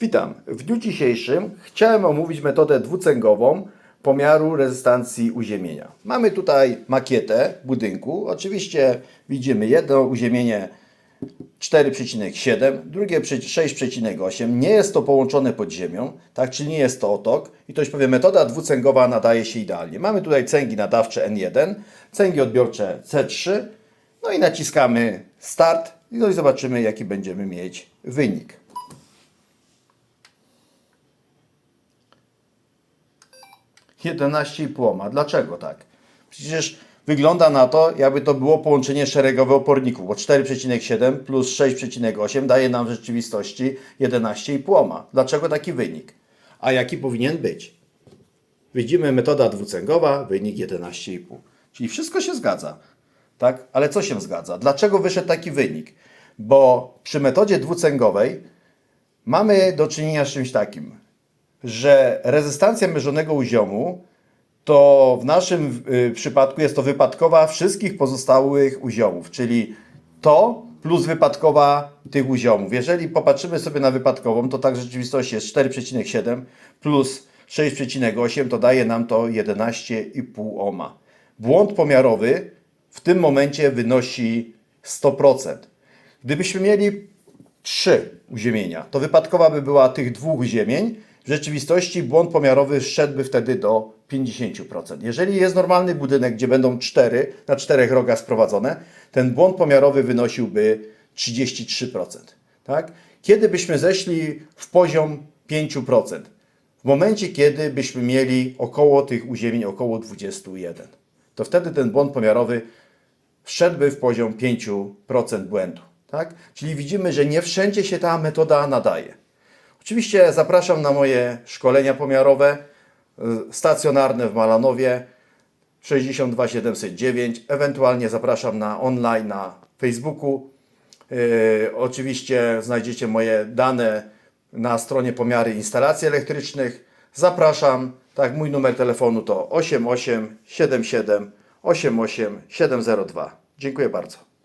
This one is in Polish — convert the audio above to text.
Witam. W dniu dzisiejszym chciałem omówić metodę dwucęgową pomiaru rezystancji uziemienia. Mamy tutaj makietę budynku. Oczywiście widzimy jedno uziemienie 4,7, drugie 6,8. Nie jest to połączone pod ziemią, tak, czyli nie jest to otok. I to już powiem, metoda dwucęgowa nadaje się idealnie. Mamy tutaj cęgi nadawcze N1, cęgi odbiorcze C3, no i naciskamy start, no i zobaczymy jaki będziemy mieć wynik. Jedenaście ma. Dlaczego tak? Przecież wygląda na to, jakby to było połączenie szeregowe oporników, bo 4,7 plus 6,8 daje nam w rzeczywistości 11,5 ma. Dlaczego taki wynik? A jaki powinien być? Widzimy metoda dwucęgowa, wynik 11,5. Czyli wszystko się zgadza. Tak? Ale co się zgadza? Dlaczego wyszedł taki wynik? Bo przy metodzie dwucęgowej mamy do czynienia z czymś takim, że rezystancja mierzonego uziomu to w naszym y, przypadku jest to wypadkowa wszystkich pozostałych uziomów, czyli to plus wypadkowa tych uziomów. Jeżeli popatrzymy sobie na wypadkową, to tak w rzeczywistości jest 4,7 plus 6,8 to daje nam to 11,5 ohma. Błąd pomiarowy w tym momencie wynosi 100%. Gdybyśmy mieli trzy uziemienia, to wypadkowa by była tych dwóch uziemień. W rzeczywistości błąd pomiarowy szedłby wtedy do 50%. Jeżeli jest normalny budynek, gdzie będą cztery na czterech rogach sprowadzone, ten błąd pomiarowy wynosiłby 33%. Tak? Kiedy byśmy zeszli w poziom 5%? W momencie, kiedy byśmy mieli około tych uziemień, około 21, to wtedy ten błąd pomiarowy wszedłby w poziom 5% błędu. Tak? Czyli widzimy, że nie wszędzie się ta metoda nadaje. Oczywiście zapraszam na moje szkolenia pomiarowe y, stacjonarne w Malanowie 62709. Ewentualnie zapraszam na online na Facebooku. Yy, oczywiście znajdziecie moje dane na stronie pomiary instalacji elektrycznych. Zapraszam. Tak, mój numer telefonu to 8877 88 702. Dziękuję bardzo.